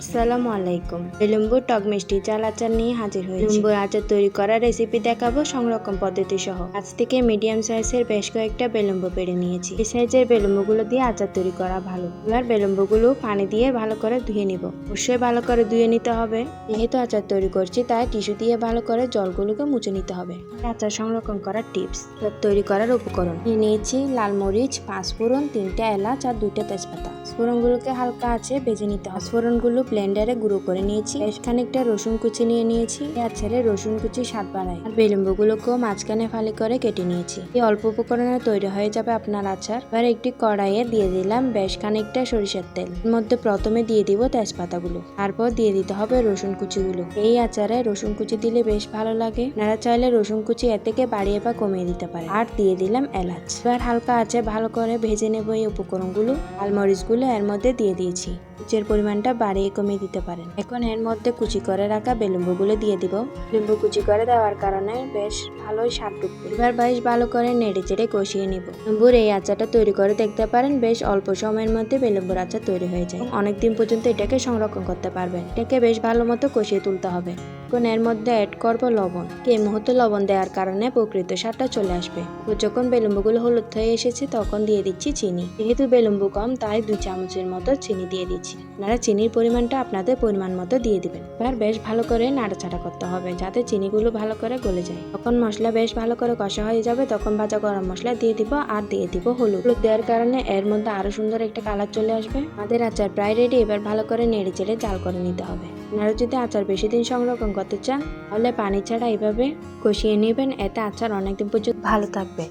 আসসালামু আলাইকুম। বিলম্বু টক মিষ্টি চাল আচার নিয়ে হাজির হয়েছি। বিলম্বুর আচার তৈরি করার রেসিপি দেখাবো সংরক্ষণ পদ্ধতি সহ আজ থেকে মিডিয়াম সাইজের বেশ কয়েকটা বেলম্বু পেড়ে নিয়েছি। এই সাইজের বেলম্বুগুলো দিয়ে আচার তৈরি করা ভালো। এবার বেলম্বুগুলো পানি দিয়ে ভালো করে ধুয়ে নিব। অবশ্যই ভালো করে ধুয়ে নিতে হবে। যেহেতু আচার তৈরি করছি, তাই টিস্যু দিয়ে ভালো করে জলগুলোকে মুছে নিতে হবে। আচার সংরক্ষণ করার টিপস তৈরি করার উপকরণ। নিয়ে নিয়েছি লাল মরিচ, পাঁচফোড়ন, তিনটা এলাচ আর দুইটা তেজপাতা। ফোড়নগুলোকে হালকা আছে ভেজে নিতে হবে। ফোড়নগুলো ব্লেন্ডারে গুঁড়ো করে নিয়েছি। বেশ খানিকটা রসুন কুচি নিয়ে নিয়েছি। পেঁয়াজ ছেড়ে রসুন কুচি স্বাদ বাড়ায় আর বেলুম্বুগুলোকেও মাঝখানে ফালি করে কেটে নিয়েছি। এই অল্প উপকরণে তৈরি হয়ে যাবে আপনার আচার। এবার একটি কড়াইয়ে দিয়ে দিলাম বেশ খানিকটা সরিষার তেল। এর মধ্যে প্রথমে দিয়ে দিব তেজপাতাগুলো। তারপর দিয়ে দিতে হবে রসুন কুচিগুলো। এই আচারে রসুন কুচি দিলে বেশ ভালো লাগে। নারা চাইলে রসুন কুচি এ থেকে বাড়িয়ে বা কমিয়ে দিতে পারে আর দিয়ে দিলাম এলাচ। এবার হালকা আছে ভালো করে ভেজে নেব এই উপকরণগুলো। আলমরিচগুলো এর মধ্যে দিয়ে দিয়েছি। কুচির পরিমাণটা বাড়িয়ে কমিয়ে দিতে পারেন। এখন এর মধ্যে কুচি করে রাখা বেলুম্বুগুলো দিয়ে দিব। লিম্বু কুচি করে দেওয়ার কারণে বেশ ভালোই স্বাদ ঢুকবে এবার বেশ ভালো করে নেড়ে চেড়ে কষিয়ে নিব। লিম্বুর এই আচারটা তৈরি করে দেখতে পারেন, বেশ অল্প সময়ের মধ্যে বেলুম্বুর আচার তৈরি হয়ে যায়। অনেকদিন পর্যন্ত এটাকে সংরক্ষণ করতে পারবেন। এটাকে বেশ ভালো মতো কষিয়ে তুলতে হবে। এখন এর মধ্যে অ্যাড করব লবণ। এই মুহূর্তে লবণ দেওয়ার কারণে প্রকৃত স্বাদটা চলে আসবে। তো যখন বেলুম্বুগুলো হলুদ হয়ে এসেছে, তখন দিয়ে দিচ্ছি চিনি। যেহেতু বেলুম্বু কম, তাই দুই চামচের মতো চিনি দিয়ে দিচ্ছি। আপনারা চিনির পরিমাণটা আপনাদের পরিমাণ মতো দিয়ে দিবেন। এবার বেশ ভালো করে নাড়াচাড়া করতে হবে, যাতে চিনিগুলো ভালো করে গলে যায়। তখন মশলা বেশ ভালো করে কষা হয়ে যাবে, তখন ভাজা গরম মশলা দিয়ে দিব আর দিয়ে দিব হলুদ। হলুদ দেওয়ার কারণে এর মধ্যে আরও সুন্দর একটা কালার চলে আসবে। আমাদের আচার প্রায় রেডি এবার ভালো করে নেড়ে চেড়ে জাল করে নিতে হবে। আপনারা যদি আচার বেশি দিন সংরক্ষণ করতে চান, তাহলে পানি ছাড়া এইভাবে কষিয়ে নেবেন। এতে আচার অনেকদিন পর্যন্ত ভালো থাকবে।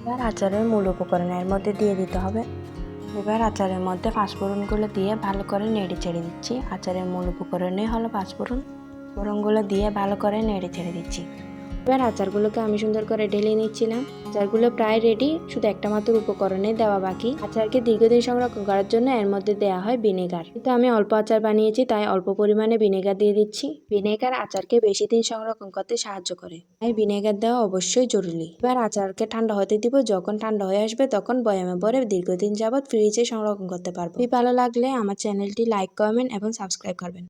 এবার আচারের মূল উপকরণের মধ্যে দিয়ে দিতে হবে। এবার আচারের মধ্যে পাঁচফোড়নগুলো দিয়ে ভালো করে নেড়ে ছেড়ে দিচ্ছি। আচারের মূল উপকরণে হলো পাঁচফোড়ন। ফোড়নগুলো দিয়ে ভালো করে নেড়ে ছেড়ে দিচ্ছি। এবার আচারগুলোকে আমি সুন্দর করে ঢেলে নিচ্ছিলাম। আচারগুলো প্রায় রেডি শুধু একটা মাত্র উপকরণে দেওয়া বাকি। আচারকে দীর্ঘদিন সংরক্ষণ করার জন্য এর মধ্যে দেওয়া হয় ভিনেগার কিন্তু আমি অল্প আচার বানিয়েছি, তাই অল্প পরিমাণে ভিনেগার দিয়ে দিচ্ছি। ভিনেগার আচারকে বেশি দিন সংরক্ষণ করতে সাহায্য করে। তাই ভিনেগার দেওয়া অবশ্যই জরুরি। এবার আচারকে ঠান্ডা হতে দিব। যখন ঠান্ডা হয়ে আসবে, তখন বয়ামে ভরে দীর্ঘদিন যাবৎ ফ্রিজে সংরক্ষণ করতে পারব। ভালো লাগলে আমার চ্যানেলটি লাইক কমেন্ট এবং সাবস্ক্রাইব করবেন।